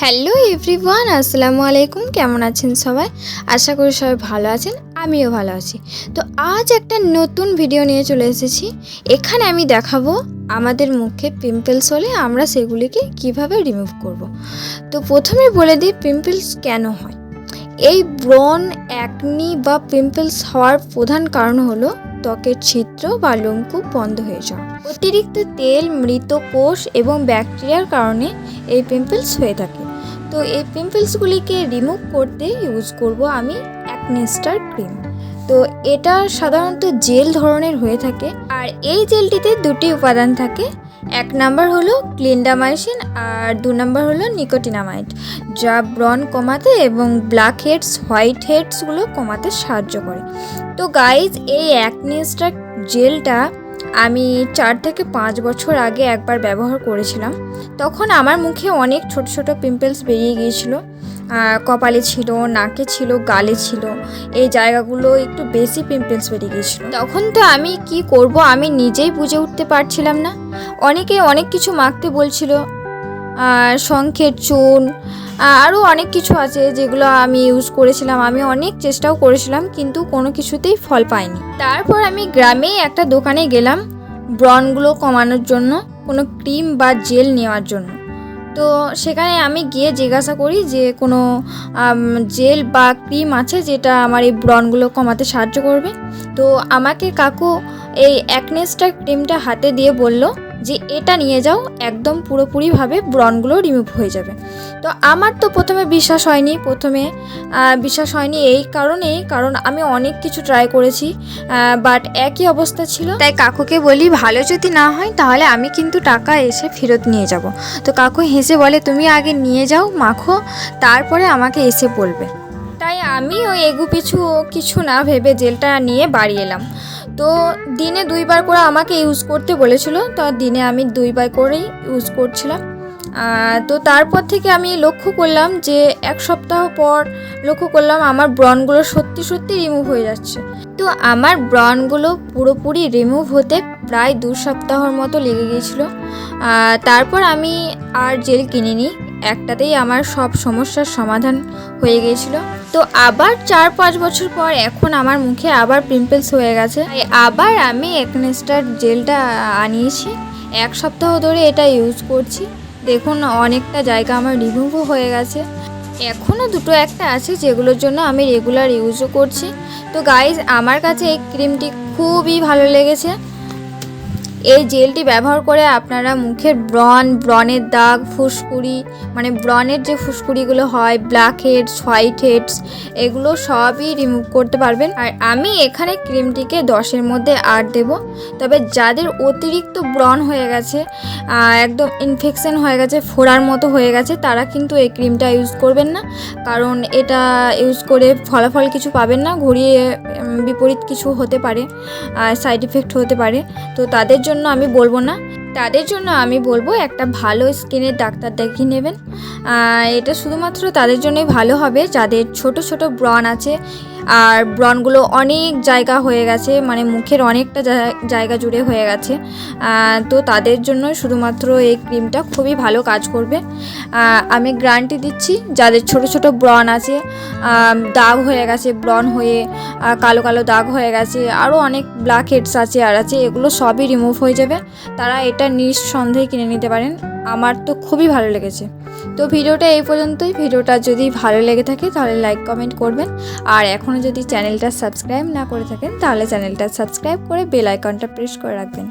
Hello everyone আসসালামু আলাইকুম। কেমন আছেন সবাই? আশা করি সবাই ভালো আছেন, আমিও ভালো আছি। তো আজ একটা নতুন ভিডিও নিয়ে চলে এসেছি। এখানে আমি দেখাবো আমাদের মুখে পিম্পলস হলে আমরা সেগুলিকে কীভাবে রিমুভ করব। তো প্রথমে বলে দিই পিম্পলস কেন হয়। এই ব্রন অ্যাকনি বা পিম্পলস হওয়ার প্রধান কারণ হলো ত্বকের ছিদ্র বা লোমকূপ বন্ধ হয়ে যাওয়া। অতিরিক্ত তেল, মৃত কোষ এবং ব্যাকটেরিয়ার কারণে এই পিম্পলস হয়ে থাকে। তো এই পিম্পলসগুলিকে রিমুভ করতে ইউজ করব আমি অ্যাকনেস্টার ক্রিম তো এটা সাধারণত জেল ধরনের হয়ে থাকে আর এই জেলটিতে দুটি উপাদান থাকে। এক নাম্বার হলো ক্লিন্ডামাইসিন আর দু নাম্বার হলো নিকোটিনামাইড যা ব্রন কমাতে এবং ব্ল্যাক হেডস হোয়াইট হেডসগুলো কমাতে সাহায্য করে। তো গাইজ এই অ্যাকনেস্টার জেলটা আমি চার থেকে পাঁচ বছর আগে একবার ব্যবহার করেছিলাম। তখন আমার মুখে অনেক ছোট ছোট পিম্পলস বেরিয়ে গিয়েছিল। কপালে ছিল, নাকে ছিল, গালে ছিল। এই জায়গাগুলো একটু বেশি পিম্পলস বেরিয়ে গিয়েছিল। তখন তো আমি কি করব আমি নিজেই বুঝে উঠতে পারছিলাম না। অনেকে অনেক কিছু মাখতে বলছিল শঙ্খের চুন আরও অনেক কিছু আছে যেগুলো আমি ইউজ করেছিলাম। আমি অনেক চেষ্টাও করেছিলাম, কিন্তু কোনো কিছুতেই ফল পাইনি। তারপর আমি গ্রামেই একটা দোকানে গেলাম ব্রনগুলো কমানোর জন্য, কোনো ক্রিম বা জেল নেওয়ার জন্য। তো সেখানে আমি গিয়ে জিজ্ঞাসা করি যে কোনো জেল বা ক্রিম আছে যেটা আমার এই ব্রনগুলো কমাতে সাহায্য করবে? তো আমাকে কাকু এই অ্যাকনেসটা ক্রিমটা হাতে দিয়ে বলল যে এটা নিয়ে যাও একদম পুরোপুরিভাবে ব্রনগুলো রিমুভ হয়ে যাবে। তো আমার তো প্রথমে বিশ্বাস হয়নি প্রথমে বিশ্বাস হয়নি এই কারণেই কারণ আমি অনেক কিছু ট্রাই করেছি বাট একই অবস্থা ছিল। তাই কাকুকে বলি ভালো যদি না হয় তাহলে আমি কিন্তু টাকা এসে ফেরত নিয়ে যাব। তো কাকু হেসে বলে তুমি আগে নিয়ে যাও মাখো তারপরে আমাকে এসে বলবে। তাই আমি ওই এগু পিছু কিছু না ভেবে জেলটা নিয়ে বাড়ি এলাম। তো দিনে দুইবার করে আমাকে ইউজ করতে বলেছিল, তো দিনে আমি দুইবার করেই ইউজ করছিলাম। তো তারপর থেকে আমি লক্ষ্য করলাম যে এক সপ্তাহ পর লক্ষ্য করলাম আমার ব্রনগুলো সত্যি সত্যি রিমুভ হয়ে যাচ্ছে। তো আমার ব্রনগুলো পুরোপুরি রিমুভ হতে প্রায় দু সপ্তাহর মতো লেগে গিয়েছিল। তারপর আমি আর জেল কিনিনি একটাতেই আমার সব সমস্যার সমাধান হয়ে গিয়েছিল। তো আবার চার পাঁচ বছর পর এখন আমার মুখে আবার পিম্পলস হয়ে গেছে। আবার আমি একনেস্টার জেলটা আনিয়েছি। এক সপ্তাহ ধরে এটা ইউজ করছি। দেখুন অনেকটা জায়গা আমার রিমুভও হয়ে গেছে। এখনও দুটো একটা আছে যেগুলোর জন্য আমি রেগুলার ইউজও করছি। তো গাইজ আমার কাছে এই ক্রিমটি খুবই ভালো লেগেছে। এই জেলটি ব্যবহার করে আপনারা মুখের ব্রন ব্রনের দাগ, ফুসকুড়ি মানে ব্রনের যে ফুসকুড়িগুলো হয় ব্ল্যাক হেডস হোয়াইট হেডস এগুলো সবই রিমুভ করতে পারবেন। আর আমি এখানে ক্রিমটিকে দশের মধ্যে আট দেব। তবে যাদের অতিরিক্ত ব্রন হয়ে গেছে একদম ইনফেকশন হয়ে গেছে, ফোড়ার মতো হয়ে গেছে, তারা কিন্তু এই ক্রিমটা ইউজ করবেন না। কারণ এটা ইউজ করে ফলাফল কিছু পাবেন না, ঘুরিয়ে বিপরীত কিছু হতে পারে সাইড ইফেক্ট হতে পারে। তো তাদের জন্য আমি বলব না। তাদের জন্য আমি বলব একটা ভালো স্কিনের ডাক্তার দেখিয়ে নেবেন। এটা শুধুমাত্র তাদের জন্যই ভালো হবে। যাদের ছোট ছোট ব্রণ আছে আর ব্রনগুলো অনেক জায়গা হয়ে গেছে মানে মুখের অনেকটা জায়গা জুড়ে হয়ে গেছে। তো তাদের জন্য শুধুমাত্র এই ক্রিমটা খুবই ভালো কাজ করবে। আমি গ্যারান্টি দিচ্ছি, যাদের ছোট ছোট ব্রন আছে দাগ হয়ে গেছে ব্রন হয়ে কালো কালো দাগ হয়ে গেছে, আরও অনেক ব্ল্যাক হেডস আছে আর আছে, এগুলো সবই রিমুভ হয়ে যাবে। তারা এটা নিঃসন্দেহে কিনে নিতে পারেন। আমার তো খুবই ভালো লেগেছে। তো ভিডিওটা এই পর্যন্তই। ভিডিওটা যদি ভালো লেগে থাকে তাহলে লাইক কমেন্ট করবেন। আর এখনও যদি চ্যানেলটা সাবস্ক্রাইব না করে থাকেন, তাহলে চ্যানেলটা সাবস্ক্রাইব করে বেল আইকনটা প্রেস করে রাখবেন।